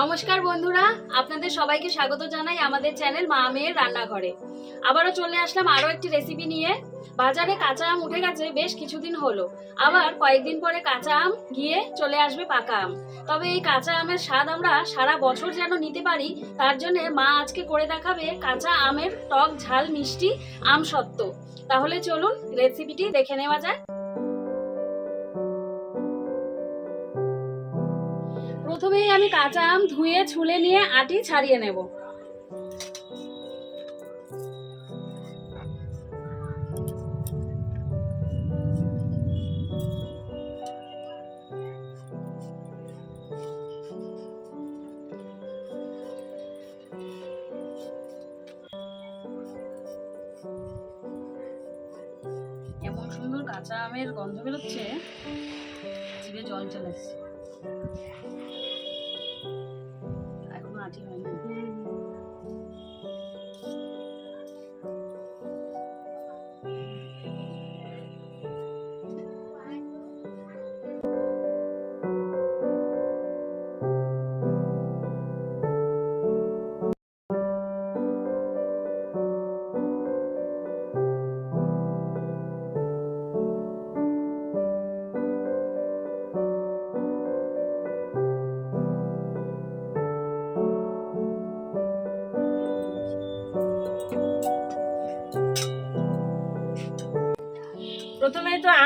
নমস্কার বন্ধুরা, আপনাদের সবাইকে স্বাগত জানাই আমাদের চ্যানেল মা মেয়ের রান্নাঘরে। আবারও চলে আসলাম আরও একটি রেসিপি নিয়ে। বাজারে কাঁচা আম উঠে গেছে বেশ কিছুদিন হলো। আবার কয়েকদিন পরে কাঁচা আম গিয়ে চলে আসবে পাকা আম। তবে এই কাঁচা আমের স্বাদ আমরা সারা বছর যেন নিতে পারি, তার জন্য মা আজকে করে দেখাবে কাঁচা আমের টক ঝাল মিষ্টি আম সত্ত্ব তাহলে চলুন রেসিপিটি দেখে নেওয়া যাক। আমি কাঁচা আম ধুয়ে, ছুলে নিয়ে আটি ছাড়িয়ে নেব। এমন সুন্দর কাঁচা আমের গন্ধ বেরোচ্ছে। জিভে জল চলে এসছে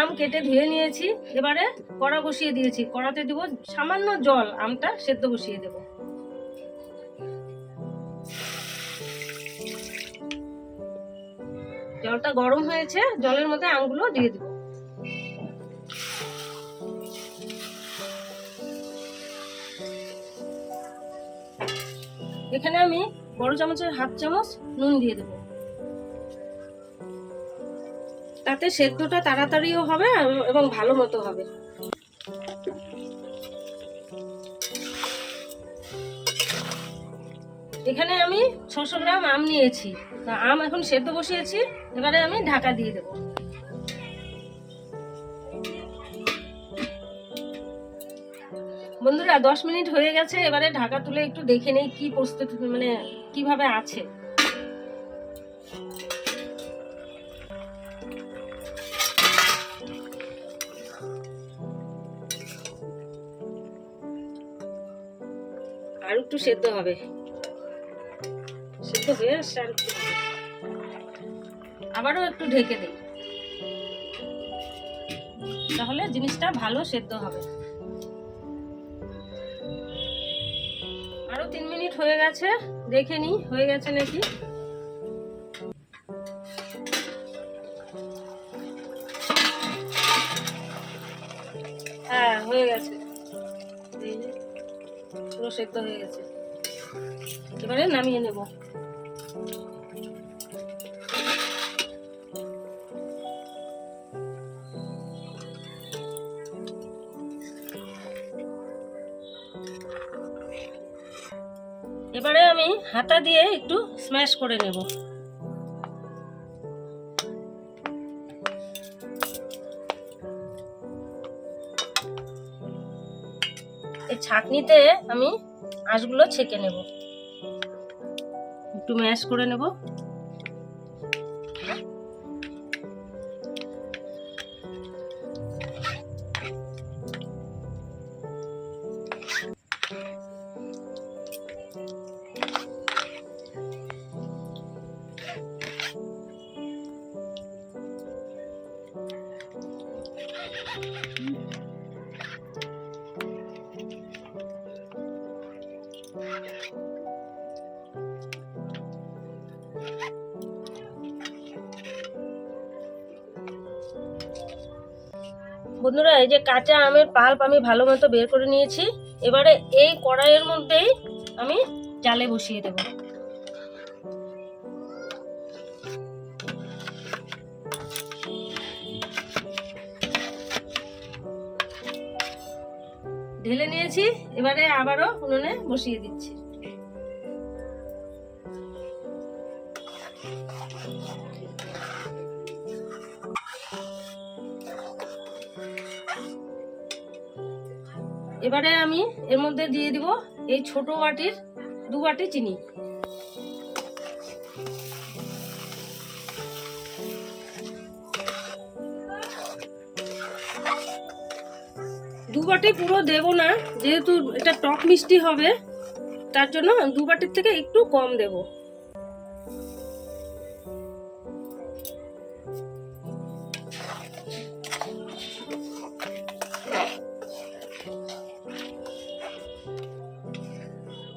আম কেটে ধুয়ে নিয়েছি। এবারে কড়া বসিয়ে দিয়েছি। কড়াতে দেবো সামান্য জল। আমটা সেদ্ধ বসিয়ে দেবো। জলটা গরম হয়েছে। জলের মধ্যে আমগুলো দিয়ে দেবো। এখানে আমি বড় চামচের হাফ চামচ নুন দিয়ে দেবো। তাতে সেদ্ধটা তাড়াতাড়িও হবে এবং ভালো মতো হবে। এখানে আমি ছশো গ্রাম আম নিয়েছি। আম এখন সেদ্ধ বসিয়েছি, এবারে আমি ঢাকা দিয়ে দেবো। বন্ধুরা, দশ মিনিট হয়ে গেছে, এবারে ঢাকা তুলে একটু দেখে নেই কি প্রস্তুত মানে কীভাবে আছে। একটু সেদ্ধ হবে। সেদ্ধ হয়ে একটু আবারও একটু ঢেকে দিই। তাহলে জিনিসটা ভালো সেদ্ধ হবে। আরও তিন মিনিট হয়ে গেছে, দেখে নি হয়ে গেছে নাকি? সেদ্ধ হয়ে গেছে। এবারে নামিয়ে নেব। এবারে আমি হাতা দিয়ে একটু স্ম্যাশ করে নেব। এই ছাকনিতে আমি আঁশগুলো ছেঁকে নেব। একটু ম্যাশ করে নেব। বন্ধুরা, এই যে কাঁচা আমের পাল্প আমি ভালো মতো বের করে নিয়েছি। এবারে এই কড়াইয়ের মধ্যেই আমি জালে বসিয়ে দেব। ঢেলে নিয়েছি, এবারে আবারও উনুনে বসিয়ে দিচ্ছি। এবারে আমি এর মধ্যে দিয়ে দিব এই ছোট বাটির দু বাটি চিনি। দু বাটি পুরো দেব না, যেহেতু এটা টক মিষ্টি হবে, তার জন্য দু বাটির থেকে একটু কম দেব।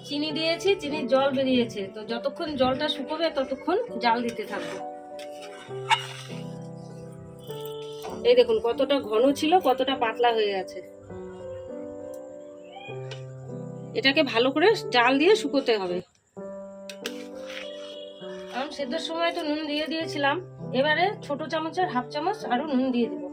চিনি দিয়েছি, চিনির জল বেরিয়েছে, তো যতক্ষণ জলটা শুকোবে ততক্ষণ জাল দিতে থাকব। এই দেখুন, কতটা ঘন ছিল, কতটা পাতলা হয়ে গেছে এটাকে ভালো করে জাল দিয়ে শুকোতে হবে। আম সেদ্ধর সময় তো নুন দিয়ে দিয়েছিলাম। এবারে ছোট চামচের হাফ চামচ আরও নুন দিয়ে দিব।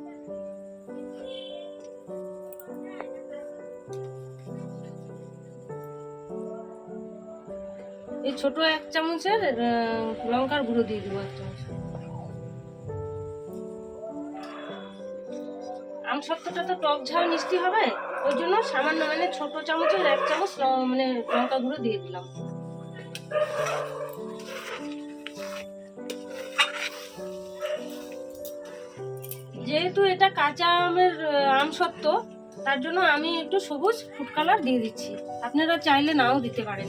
এই ছোট এক চামচের লঙ্কার গুঁড়ো দিয়ে দিব এক চামচ। আম তো টক ঝাল মিষ্টি হবে। ওই জন্য সামান্য মানে ছোট চামচের এক চামচ মানে লঙ্কা গুঁড়ো দিয়ে দিলাম। যেহেতু এটা কাঁচা আমের আম সত্ত্ব, তার জন্য আমি একটু সবুজ ফুড কালার দিয়ে দিচ্ছি। আপনারা চাইলে নাও দিতে পারেন।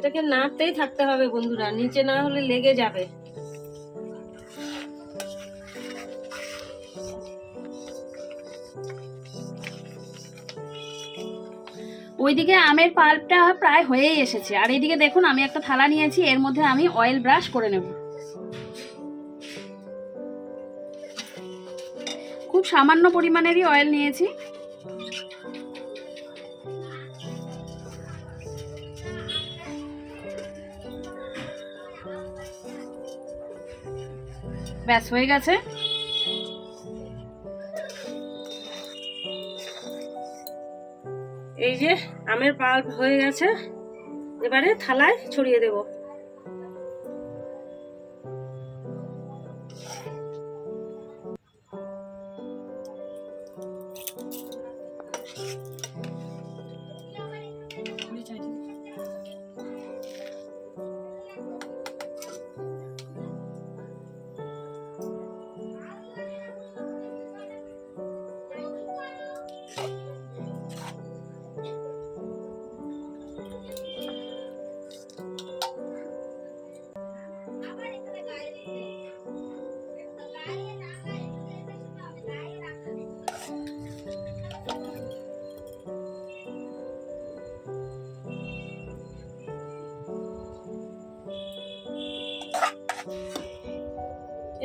এটাকে নাড়তেই থাকতে হবে বন্ধুরা, নিচে না হলে লেগে যাবে। ওইদিকে আমের পাল্পটা প্রায় হয়েই এসেছে। আর এইদিকে দেখুন, আমি একটা থালা নিয়েছি, এর মধ্যে আমি অয়েল ব্রাশ করে নেব। খুব সামান্য পরিমাণেরই অয়েল নিয়েছি। ব্যাস হয়ে গেছে। এই যে আমের পাল্প হয়ে গেছে। এবারে থালায় ছড়িয়ে দেব।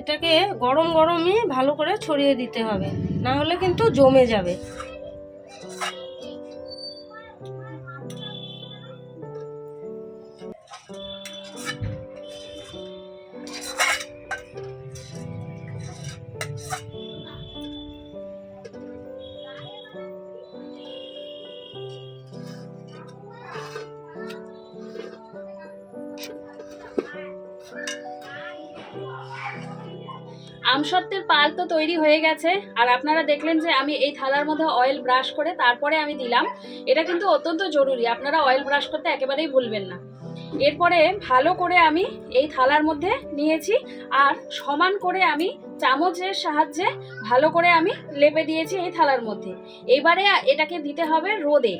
এটাকে গরম গরমই ভালো করে ছড়িয়ে দিতে হবে। না হলে কিন্তু জমে যাবে। আমসত্ত্বের পাল তো তৈরি হয়ে গেছে। আর আপনারা দেখলেন যে আমি এই থালার মধ্যে অয়েল ব্রাশ করে তারপরে আমি দিলাম। এটা কিন্তু অত্যন্ত জরুরি। আপনারা অয়েল ব্রাশ করতে একেবারেই ভুলবেন না। এরপরে ভালো করে আমি এই থালার মধ্যে নিয়েছি আর সমান করে আমি চামচের সাহায্যে ভালো করে আমি লেপে দিয়েছি এই থালার মধ্যে। এবারে এটাকে দিতে হবে রোদে।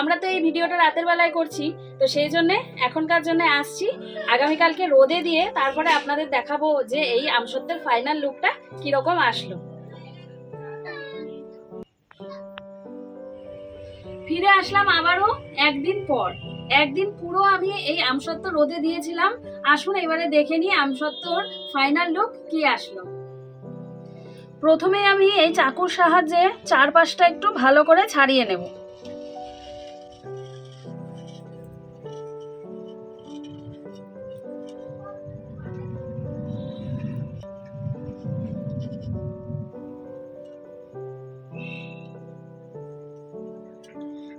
আমরা তো এই ভিডিওটা রাতের বেলায় করছি, তো সেই জন্যে এখনকার জন্য আসছি। আগামীকালকে রোদে দিয়ে তারপরে আপনাদের দেখাবো যে এই আমসত্বের ফাইনাল লুকটা কীরকম আসলো। ফিরে আসলাম আবারও একদিন পর। একদিন পুরো আমি এই আমসত্ব রোদে দিয়েছিলাম। আসুন এবারে দেখে নিই আমসত্বর ফাইনাল লুক কি আসলো। প্রথমে আমি এই চাকুর সাহায্যে চারপাশটা একটু ভালো করে ছাড়িয়ে নেব।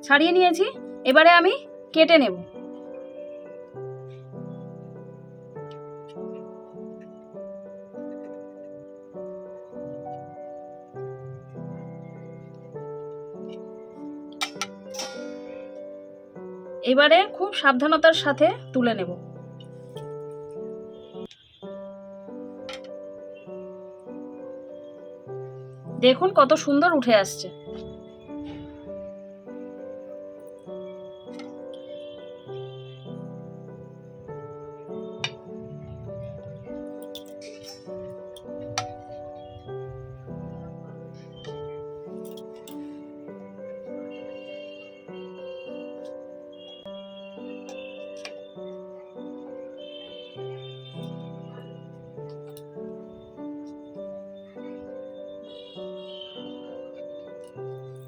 ছাড়িয়ে নিয়েছি। এবারে আমি কেটে নেব। এবারে খুব সাবধানতার সাথে তুলে নেব। দেখুন কত সুন্দর উঠে আসছে।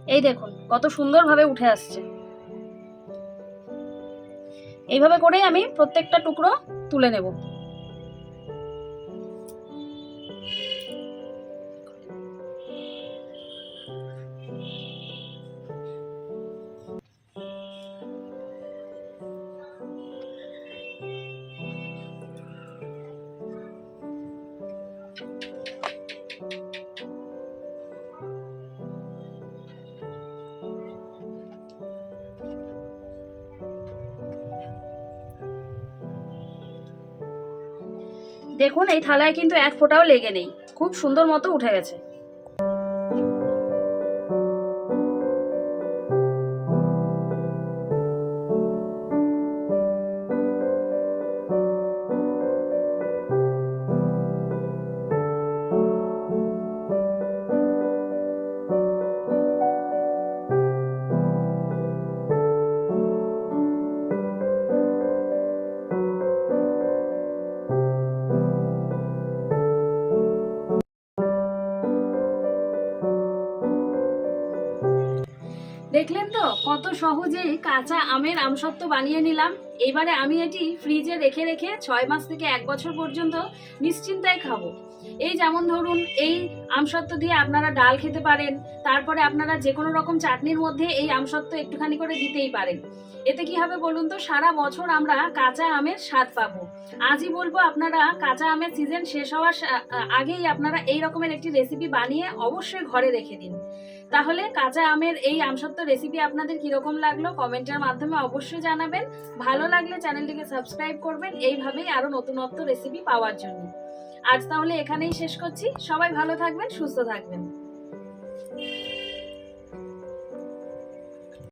এই দেখুন কত সুন্দরভাবে উঠে আসছে। এইভাবে করেই আমি প্রত্যেকটা টুকরো তুলে নেব। দেখুন এই থালায় কিন্তু এক ফোঁটাও লেগে নেই। খুব সুন্দর মতো উঠে গেছে। দেখলেন তো কত সহজেই কাঁচা আমের আমসত্ব বানিয়ে নিলাম। এবারে আমি এটি ফ্রিজে রেখে রেখে ছয় মাস থেকে এক বছর পর্যন্ত নিশ্চিন্তায় খাব। এই যেমন ধরুন, এই আমসত্ব দিয়ে আপনারা ডাল খেতে পারেন, তারপরে আপনারা যে কোনো রকম চাটনির মধ্যে এই আমসত্ব একটুখানি করে দিতেই পারেন। এতে কি হবে বলুন তো, সারা বছর আমরা কাঁচা আমের স্বাদ পাবো। আজই বলব আপনারা, কাঁচা আমের সিজন শেষ হওয়ার আগেই আপনারা এই রকমের একটি রেসিপি বানিয়ে অবশ্যই ঘরে রেখে দিন। তাহলে কাঁচা আমের এই আমসত্ত্ব রেসিপি আপনাদের কীরকম লাগল কমেন্টের মাধ্যমে অবশ্যই জানাবেন। ভালো লাগলে চ্যানেলটিকে সাবস্ক্রাইব করবেন, এইভাবেই আরও নতুনত্ব রেসিপি পাওয়ার জন্য। আজ তাহলে এখানেই শেষ করছি। সবাই ভালো থাকবেন, সুস্থ থাকবেন।